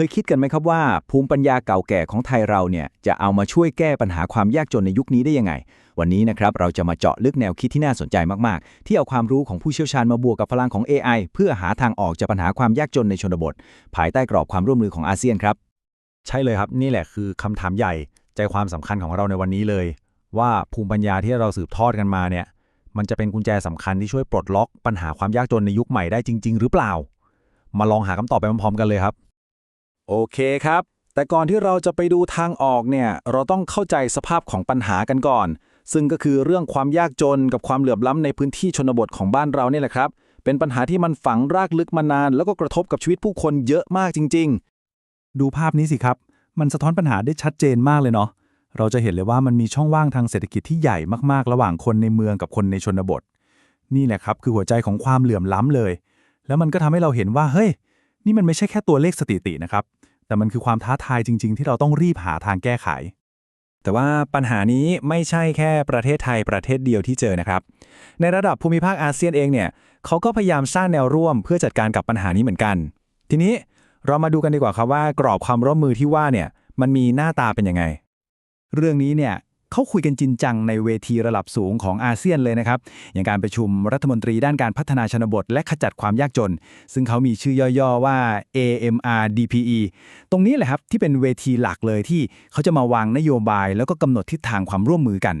เคยคิดกันไหมครับว่า ภูมิปัญญาเก่าแก่ของไทยเราเนี่ยจะเอามาช่วยแก้ปัญหาความยากจนในยุคนี้ได้ยังไง วันนี้นะครับเราจะมาเจาะลึกแนวคิดที่น่าสนใจมากๆ ที่เอาความรู้ของผู้เชี่ยวชาญมาบวกกับพลังของ AI เพื่อหาทางออกจากปัญหาความยากจนในชนบท ภายใต้กรอบความร่วมมือของอาเซียนครับ ใช่เลยครับนี่แหละคือคำถามใหญ่ใจความสำคัญของเราในวันนี้เลย ว่าภูมิปัญญาที่เราสืบทอดกันมาเนี่ยมันจะเป็นกุญแจสำคัญที่ช่วยปลดล็อกปัญหาความยากจนในยุคใหม่ได้จริง ๆ หรือเปล่า มาลองหาคำตอบไปพร้อมๆกันเลยครับ โอเคครับ แต่ก่อนที่เราจะไปดูทางออกเนี่ย เราต้องเข้าใจสภาพของปัญหากันก่อน ซึ่งก็คือเรื่องความยากจนกับความเหลื่อมล้ำในพื้นที่ชนบทของบ้านเราเนี่ยแหละครับ เป็นปัญหาที่มันฝังรากลึกมานาน แล้วก็กระทบกับชีวิตผู้คนเยอะมากจริง ๆ ดูภาพนี้สิครับ มันสะท้อนปัญหาได้ชัดเจนมากเลยเนาะ เราจะเห็นเลยว่ามันมีช่องว่างทางเศรษฐกิจที่ใหญ่มากๆ ระหว่างคนในเมืองกับคนในชนบท นี่แหละครับคือหัวใจของความเหลื่อมล้ำเลย แล้วมันก็ทำให้เราเห็นว่าเฮ้ย นี่มันไม่ใช่แค่ตัวเลขสถิตินะครับ แต่มันคือความท้าทายจริง ๆ ที่เราต้องรีบหาทางแก้ไข แต่ว่าปัญหานี้ไม่ใช่แค่ประเทศไทยประเทศเดียวที่เจอนะครับ ในระดับภูมิภาคอาเซียนเองเนี่ยเขาก็พยายามสร้างแนวร่วมเพื่อจัดการกับปัญหานี้เหมือนกัน ทีนี้เรามาดูกันดีกว่าครับว่ากรอบความร่วมมือที่ว่าเนี่ยมันมีหน้าตาเป็นยังไง เรื่องนี้เนี่ย เขาคุยกันจริงจังในเวทีระดับสูงของอาเซียนเลยนะครับ อย่างการประชุมรัฐมนตรีด้านการพัฒนาชนบท และขจัดความยากจน ซึ่งเขามีชื่อย่อๆว่า AMRDPE ตรงนี้แหละครับที่เป็นเวทีหลักเลยที่เขาจะมาวางนโยบาย แล้วก็กำหนดทิศทางความร่วมมือกัน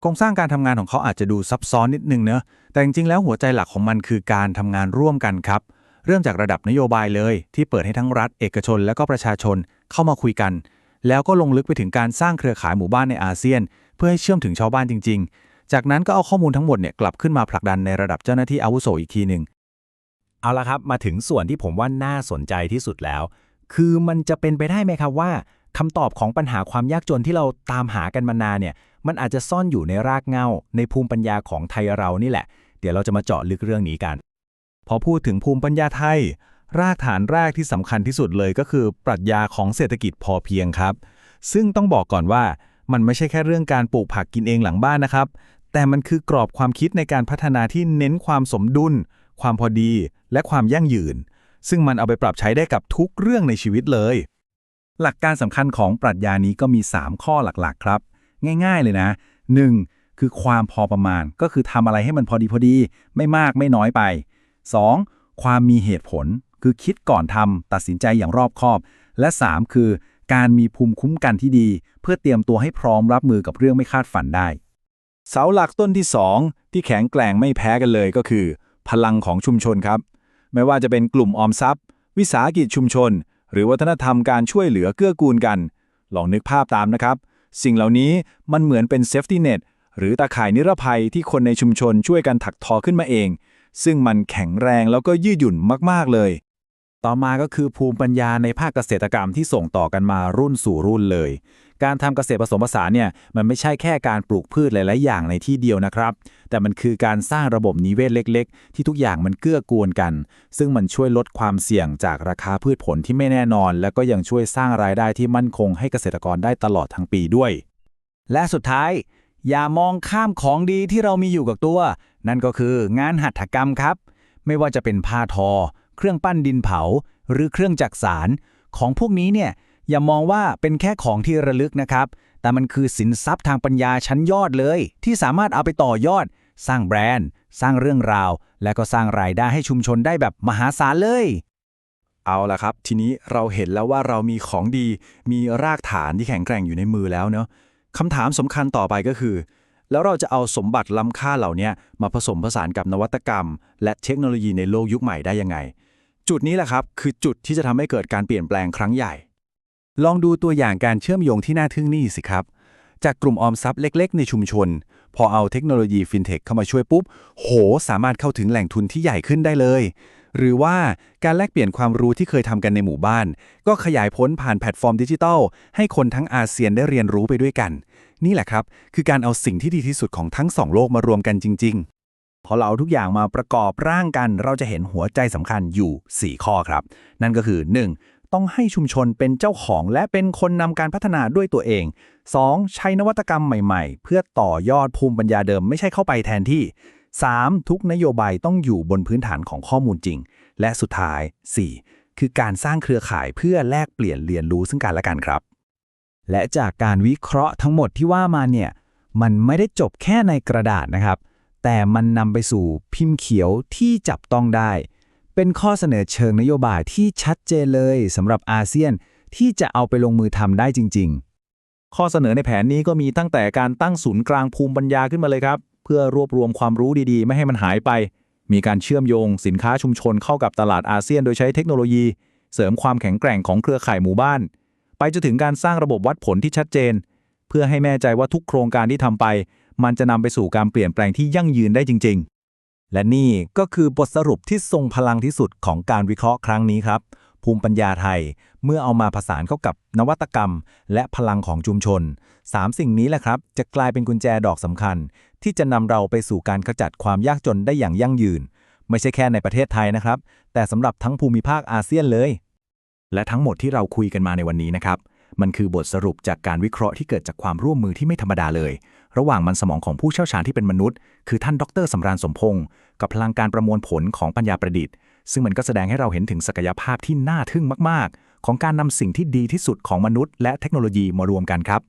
โครงสร้างการทำงานของเขาอาจจะดูซับซ้อนนิดนึงเนะแต่จริงๆแล้วหัวใจหลักของมันคือการทำงานร่วมกันครับเริ่มจากระดับนโยบายเลย ที่เปิดให้ทั้งรัฐ เอกชนและก็ประชาชนเข้ามาคุยกัน แล้วก็ลงลึกไปถึงการสร้างเครือข่ายหมู่บ้านในอาเซียน เพื่อให้เชื่อมถึงชาวบ้านจริง ๆ จากนั้นก็เอาข้อมูลทั้งหมดเนี่ยกลับขึ้นมาผลักดันในระดับเจ้าหน้าที่อาวุโสอีกทีหนึ่งเอาละครับมาถึงส่วนที่ผมว่าน่าสนใจที่สุดแล้ว คือมันจะเป็นไปได้ไหมครับว่าคำตอบของปัญหาความยากจนที่เราตามหากันมานานเนี่ย มันอาจจะซ่อนอยู่ในรากเหง้าในภูมิปัญญาของไทยเรานี่แหละ เดี๋ยวเราจะมาเจาะลึกเรื่องนี้กัน พอพูดถึงภูมิปัญญาไทย รากฐานแรกที่สำคัญที่สุดเลยก็คือปรัชญาของเศรษฐกิจพอเพียงครับ ซึ่งต้องบอกก่อนว่ามันไม่ใช่แค่เรื่องการปลูกผักกินเองหลังบ้านนะครับ แต่มันคือกรอบความคิดในการพัฒนาที่เน้นความสมดุล ความพอดี และความยั่งยืน ซึ่งมันเอาไปปรับใช้ได้กับทุกเรื่องในชีวิตเลย หลักการสำคัญของปรัชญานี้ก็มี 3 ข้อหลักๆ ครับ ง่าย ๆ เลยนะ 1. คือความพอประมาณ ก็คือทำอะไรให้มันพอดีพอดี ไม่มากไม่น้อยไป 2. ความมีเหตุผลคือคิดก่อนทำตัดสินใจอย่างรอบคอบ และ 3 คือ การมีภูมิคุ้มกันที่ดี เพื่อเตรียมตัวให้พร้อมรับมือกับเรื่องไม่คาดฝันได้ เสาหลักต้นที่ 2 ที่แข็งแกร่งไม่แพ้กันเลยก็คือ พลังของชุมชนครับ ไม่ว่าจะเป็นกลุ่มออมทรัพย์ วิสาหกิจชุมชน หรือวัฒนธรรมการช่วยเหลือเกื้อกูลกัน ลองนึกภาพตามนะครับ สิ่งเหล่านี้มันเหมือนเป็นเซฟตี้เน็ตหรือตาข่ายนิรภัยที่คนในชุมชนช่วยกันถักทอขึ้นมาเอง ซึ่งมันแข็งแรงแล้วก็ยืดหยุ่นมากๆเลย ต่อมาก็คือภูมิปัญญาในภาคเกษตรกรรมที่ส่งต่อกันมารุ่นสู่รุ่นเลย การทำเกษตรผสมผสานเนี่ยมันไม่ใช่แค่การปลูกพืชหลาย ๆ อย่างในที่เดียวนะครับ แต่มันคือการสร้างระบบนิเวศเล็ก ๆ ที่ทุกอย่างมันเกื้อกูลกัน ซึ่งมันช่วยลดความเสี่ยงจากราคาพืชผลที่ไม่แน่นอน และก็ยังช่วยสร้างรายได้ที่มั่นคงให้เกษตรกรได้ตลอดทั้งปีด้วย และสุดท้าย อย่ามองข้ามของดีที่เรามีอยู่กับตัว นั่นก็คืองานหัตถกรรมครับ ไม่ว่าจะเป็นผ้าทอ เครื่องปั้นดินเผา หรือเครื่องจักสารของพวกนี้เนี่ยอย่ามองว่าเป็นแค่ของที่ระลึกนะครับ แต่มันคือสินทรัพย์ทางปัญญาชั้นยอดเลย ที่สามารถเอาไปต่อยอด สร้างแบรนด์ สร้างเรื่องราว และก็สร้างรายได้ให้ชุมชนได้แบบมหาศาลเลย เอาละครับ ทีนี้เราเห็นแล้วว่าเรามีของดี มีรากฐานที่แข็งแกร่งอยู่ในมือแล้วเนาะคำถามสำคัญต่อไปก็คือ แล้วเราจะเอาสมบัติล้ำค่าเหล่านี้มาผสมผสานกับนวัตกรรม และเทคโนโลยีในโลกยุคใหม่ได้ยังไง จุดนี้แหละครับ คือจุดที่จะทำให้เกิดการเปลี่ยนแปลงครั้งใหญ่ ลองดูตัวอย่างการเชื่อมโยงที่น่าทึ่งนี่สิครับ จากกลุ่มออมทรัพย์เล็ก ๆ ในชุมชน พอเอาเทคโนโลยีฟินเทคเข้ามาช่วยปุ๊บ โห สามารถเข้าถึงแหล่งทุนที่ใหญ่ขึ้นได้เลย หรือว่าการแลกเปลี่ยนความรู้ที่เคยทำกันในหมู่บ้าน ก็ขยายพ้นผ่านแพลตฟอร์มดิจิทัล ให้คนทั้งอาเซียนได้เรียนรู้ไปด้วยกัน นี่แหละครับ คือการเอาสิ่งที่ดีที่สุดของทั้งสองโลกมารวมกันจริง ๆ พอเราเอาทุกอย่างมาประกอบร่างกัน เราจะเห็นหัวใจสำคัญอยู่ 4 ข้อครับ นั่นก็คือ 1. ต้องให้ชุมชนเป็นเจ้าของและเป็นคนนำการพัฒนาด้วยตัวเอง 2. ใช้นวัตกรรมใหม่ๆ เพื่อต่อยอดภูมิปัญญาเดิมไม่ใช่เข้าไปแทนที่ 3. ทุกนโยบายต้องอยู่บนพื้นฐานของข้อมูลจริง และสุดท้าย 4. คือการสร้างเครือข่ายเพื่อแลกเปลี่ยนเรียนรู้ซึ่งกันและกันครับ และจากการวิเคราะห์ทั้งหมดที่ว่ามาเนี่ย มันไม่ได้จบแค่ในกระดาษนะครับ แต่มันนำไปสู่พิมพ์เขียวที่จับต้องได้ เป็นข้อเสนอเชิงนโยบายที่ชัดเจนเลยสำหรับอาเซียนที่จะเอาไปลงมือทำได้จริง ๆ ข้อเสนอในแผนนี้ก็มีตั้งแต่การตั้งศูนย์กลางภูมิปัญญาขึ้นมาเลยครับ เพื่อรวบรวมความรู้ดีๆ ไม่ให้มันหายไป มีการเชื่อมโยงสินค้าชุมชนเข้ากับตลาดอาเซียนโดยใช้เทคโนโลยี เสริมความแข็งแกร่งของเครือข่ายหมู่บ้าน ไปจนถึงการสร้างระบบวัดผลที่ชัดเจน เพื่อให้แน่ใจว่าทุกโครงการที่ทำไป มันจะนำไปสู่การเปลี่ยนแปลงที่ยั่งยืนได้จริง ๆ และนี่ก็คือบทสรุปที่ทรงพลังที่สุดของการวิเคราะห์ครั้งนี้ครับ ภูมิปัญญาไทย เมื่อเอามาผสานเข้ากับนวัตกรรม และพลังของชุมชนสามสิ่งนี้แหละครับ จะกลายเป็นกุญแจดอกสำคัญ ที่จะนำเราไปสู่การขจัดความยากจนได้อย่างยั่งยืน ไม่ใช่แค่ในประเทศไทยนะครับ แต่สำหรับทั้งภูมิภาคอาเซียนเลย และทั้งหมดที่เราคุยกันมาในวันนี้นะครับมันคือบทสรุปจากการวิเคราะห์ที่เกิดจากความร่วมมือที่ไม่ธรรมดาเลย ระหว่างมันสมองของผู้เชี่ยวชาญที่เป็นมนุษย์ คือท่านดรสำราญสมพงศ์กับพลังการประมวลผลของปัญญาประดิษฐ์ ซึ่งมันก็แสดงให้เราเห็นถึงศักยภาพที่น่าทึ่งมาก ๆ ของการนำสิ่งที่ดีที่สุดของมนุษย์ และเทคโนโลยีมารวมกันครับ